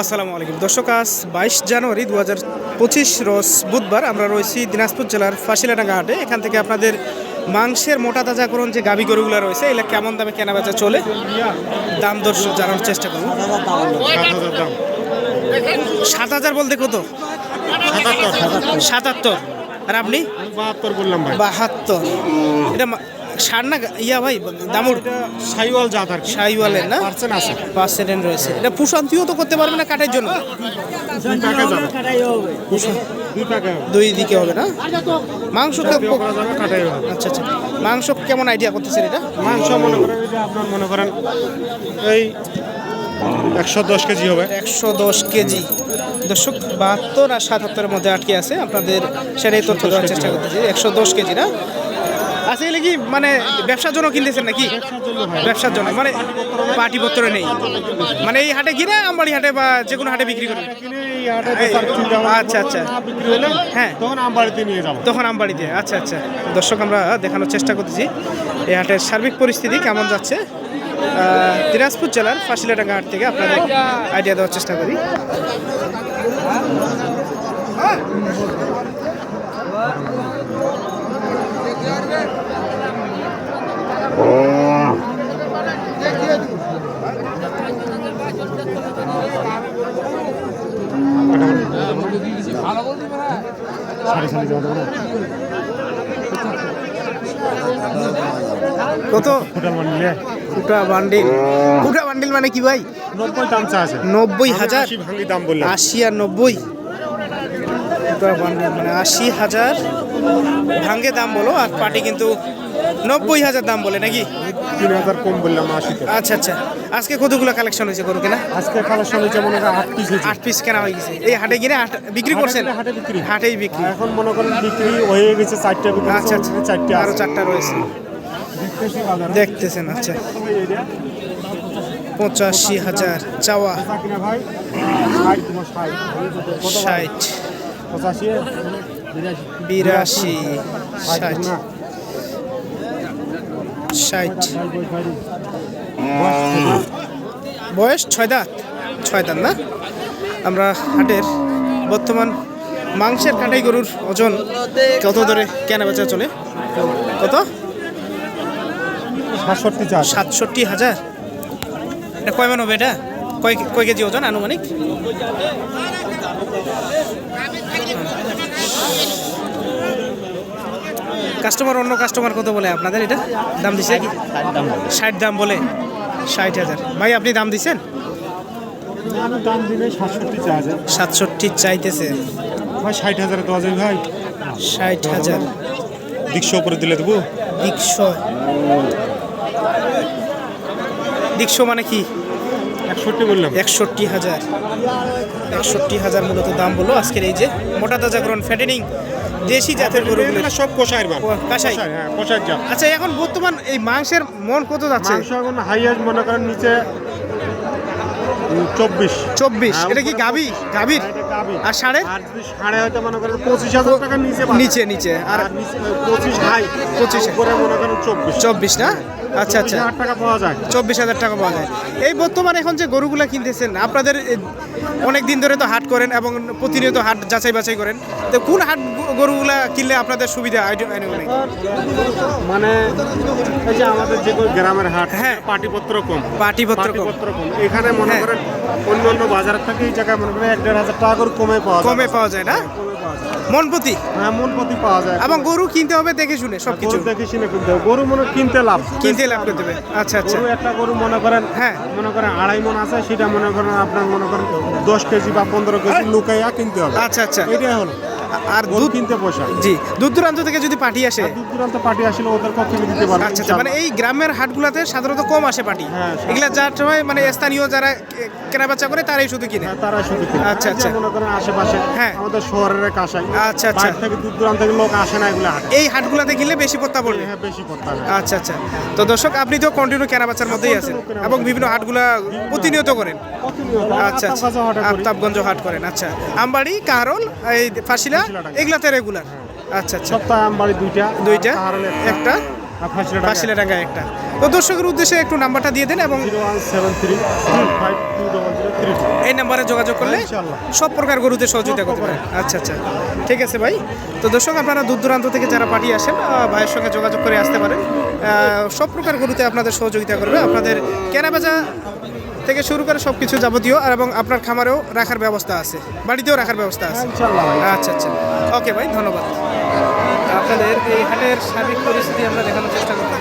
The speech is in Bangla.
আসসালামু আলাইকুম। দর্শক আজ বাইশ জানুয়ারি দু হাজার পঁচিশ রোজ বুধবার আমরা রয়েছি দিনাজপুর জেলার ফাঁসিলাডাঙ্গা হাটে। এখান থেকে আপনাদের মাংসের মোটা তাজাকরণ যে গাভী গরুগুলো রয়েছে এগুলো কেমন দামে কেনা বেচা চলে? দাম দর জানানোর চেষ্টা করুন সাত হাজার বলতে কত? সাতাত্তর আর আপনি? বাহাত্তর বললাম বাহাত্তর। এটা মা- ষাট না ইয়া ভাই দামুর সাইওয়াল জাত আর কি। শাহিওয়ালের না? পার্সেন্ট আছে। পার্সেন্ট রয়েছে। এটা পুষান্তিও তো করতে পারবে না কাঠের জন্য। দুই টাকা যাবে। দুই টাকা দুই দিকে হবে না? মাংস আচ্ছা আচ্ছা। মাংস কেমন আইডিয়া করতেছেন এটা? মাংস মনে করেন আপনার মনে করেন এই একশো দশ কেজি হবে। একশো দশ কেজি। দর্শক বাহাত্তর আর সাতাত্তরের মধ্যে আটকে আছে। আপনাদের সেটাই তথ্য দেওয়ার চেষ্টা করতেছি। একশো দশ কেজি না? আচ্ছা এগুলো কি মানে ব্যবসার জন্য কিনতেছেন নাকি? ব্যবসার জন্য মানে পাটিপত্র নেই। মানে এই হাটে কিনে আমবাড়ি হাটে বা যে কোনো হাটে বিক্রি করেন? আচ্ছা, আচ্ছা। হ্যাঁ। তখন আম বাড়িতে নিয়ে যাব তখন আমবাড়িতে আচ্ছা আচ্ছা। দর্শক আমরা দেখানোর চেষ্টা করতেছি। এই হাটের সার্বিক পরিস্থিতি কেমন যাচ্ছে? দিনাজপুর জেলার ফাঁসিলাডাঙ্গা হাট থেকে আপনাদের আইডিয়া দেওয়ার চেষ্টা করি। সাড়ে কত? ফুটা বান্ডিল ফুটা বান্ডিল মানে কি ভাই? নব্বই দাম আছে। নব্বই হাজার? দাম বললাম। আশি আর নব্বই। ফুটা বান্ডিল মানে আশি হাজার ভাঙ্গে দাম বলো আর পাটি কিন্তু নব্বই হাজার দাম বলে নাকি? তিন হাজার কম বললাম আশিতে আচ্ছা আচ্ছা। আজকে কতগুলো কালেকশন হয়েছে গরু কেনা? আজকে কালেকশন হয়েছে মনে করেন আট পিস আট পিস কেনা হয়ে গেছে। এই হাটে কিনে বিক্রি করছেন? হাটে- বিক্রি। হাটেই বিক্রি। এখন মনে করেন বিক্রি হয়ে গেছে চারটে বিক্রি আচ্ছা আচ্ছা। চারটে আরও আছে। চারটা রয়েছে। দেখতেছেন আচ্ছা। পঁচাশি হাজার চাওয়া। ষাট বিরাশি ষাট। বয়স ছয় দাঁত ছয় দাঁত না? আমরা হাটের বর্তমান মাংসের কাটাই গরুর ওজন কত ধরে কেনা বেচা চলে? কত? সাতষট্টি সাতষট্টি হাজার। এটা কয় মান হবে এটা? কয় কয় কেজি ওজন আনুমানিক? কাস্টমার অন্য কাস্টমার কত বলে আপনাদের এটা? দাম দিছে ষাট দাম বলে। ষাট হাজার। ভাই আপনি দাম দিছেন? আমি সাতষট্টি চাইতেছে। ভাই ষাট হাজার। দেওয়া যাবে ভাই ষাট হাজার দিকশো করে দিলে দেবো? দিকশো দিকশো মানে কি? একষট্টি বললাম। একষট্টি হাজার। একষট্টি হাজার মূলত দাম বলো আজকের এই যে মোটা তাজাকরণ ফ্যাটেনিং দেশি জাতের গরুগুলো। সব কষায়ের মাল। ও, কষাই। হ্যাঁ কষায়ের জাত। আচ্ছা এখন বর্তমান এই মাংসের মন কত যাচ্ছে? মাংস এখন হাইয়েস্ট মনে করেন নিচে চব্বিশ। চব্বিশ। হ্যাঁ, এটা কি উপরে গাবি গাবির গাভী। আর সাড়ে? সাড়ে হয়তো মনে করেন পঁচিশ হাজার টাকা নিচে নিচে নিচে। আর পঁচিশ হাই। 25 উপরে মনে করেন চব্বিশ। চব্বিশ না? আচ্ছা আচ্ছা। টাকা পাওয়া যায়। চব্বিশ হাজার টাকা পাওয়া যায়। এই বর্তমানে এখন যে গরুগুলা কিনতেছেন আপনাদের অনেক দিন ধরে তো হাট করেন এবং প্রতিনিয়ত হাট যাচাই বাছাই করেন তো কোন হাট গরুগুলো কিনলে আপনাদের সুবিধা হয়? মানে এই যে আমাদের যে কোনো গ্রামের হাট হ্যাঁ। পাটিপত্র কম পাটিপত্র কম। এখানে মনে হ্যাঁ। করেন অন্য অন্য বাজারের থেকে এই জায়গায় মনে করেন এক দেড় হাজার টাকা করে কমে পাওয়া যায় কমে পাওয়া যায় না পাওয়া যায় মন হ্যাঁ মনপতি পাওয়া যায়। এবং গরু কিনতে হবে দেখে শুনে সব কিছু দেখে শুনে কিনতে হবে। গরু মনে কিনতে লাভ। কিনতে লাভ করতে হবে আচ্ছা আচ্ছা। গরু একটা গরু মনে করেন হ্যাঁ। মনে করেন আড়াই মন আছে সেটা মনে করেন আপনার মনে করেন দশ কেজি বা পনেরো কেজি লুকাইয়া কিনতে হবে। আচ্ছা আচ্ছা। এটাই হলো। আর দুধ কিনতে পয়সা জি দূর দূরান্ত থেকে যদি পাঠি আসে দূর দূরান্ত পার্টি আসলে ওদের পক্ষে দিতে পারবে। আচ্ছা আচ্ছা মানে এই গ্রামের হাটগুলাতে সাধারণত কম আসে পাটি হ্যাঁ, এগুলা যার সময় মানে স্থানীয় যারা কেনাবেচা করে তারাই শুধু কিনে। হ্যাঁ, তারা শুধু কিনে। আচ্ছা, আচ্ছা। মনে করেন আশেপাশে হ্যাঁ। আমাদের শহরের কাছাই আচ্ছা, আচ্ছা। থেকে দূর দূরান্ত থেকে লোক আসে না এগুলো হাটে। এই হাটগুলাতে কিনলে বেশি পত্তা পড়বে। হ্যাঁ বেশি হবে আচ্ছা আচ্ছা। তো দর্শক আপনি তো কন্টিনিউ কেনাবেচার মধ্যেই আছেন এবং বিভিন্ন হাটগুলা প্রতিনিয়ত করেন। আচ্ছা আচ্ছা। আফতাবগঞ্জ হাট করেন আচ্ছা। আমবাড়ি কাহারল এই ফাঁসিলা এগুলাতে রেগুলার আচ্ছা আচ্ছা। সপ্তাহে আম দুইটা দুইটা? একটা ফাঁসিলা পাঁচিলা একটা। তো দর্শকের উদ্দেশ্যে একটু নাম্বারটা দিয়ে দেন এবং এই নাম্বারে যোগাযোগ করলে সব প্রকার গরুতে সহযোগিতা করতে পারেন। আচ্ছা আচ্ছা। ঠিক আছে ভাই। তো দর্শক আপনারা দূর দূরান্ত থেকে যারা পাঠিয়ে আসেন ভাইয়ের সঙ্গে যোগাযোগ করে আসতে পারেন। সব প্রকার গরুতে আপনাদের সহযোগিতা করবে। আপনাদের কেনাবেচা থেকে শুরু করে সব কিছু যাবতীয় আর এবং আপনার খামারেও রাখার ব্যবস্থা আছে। বাড়িতেও রাখার ব্যবস্থা আছে। আচ্ছা আচ্ছা। ওকে ভাই ধন্যবাদ। আপনাদের এই হাটের সার্বিক পরিস্থিতি আমরা দেখানোর চেষ্টা করব।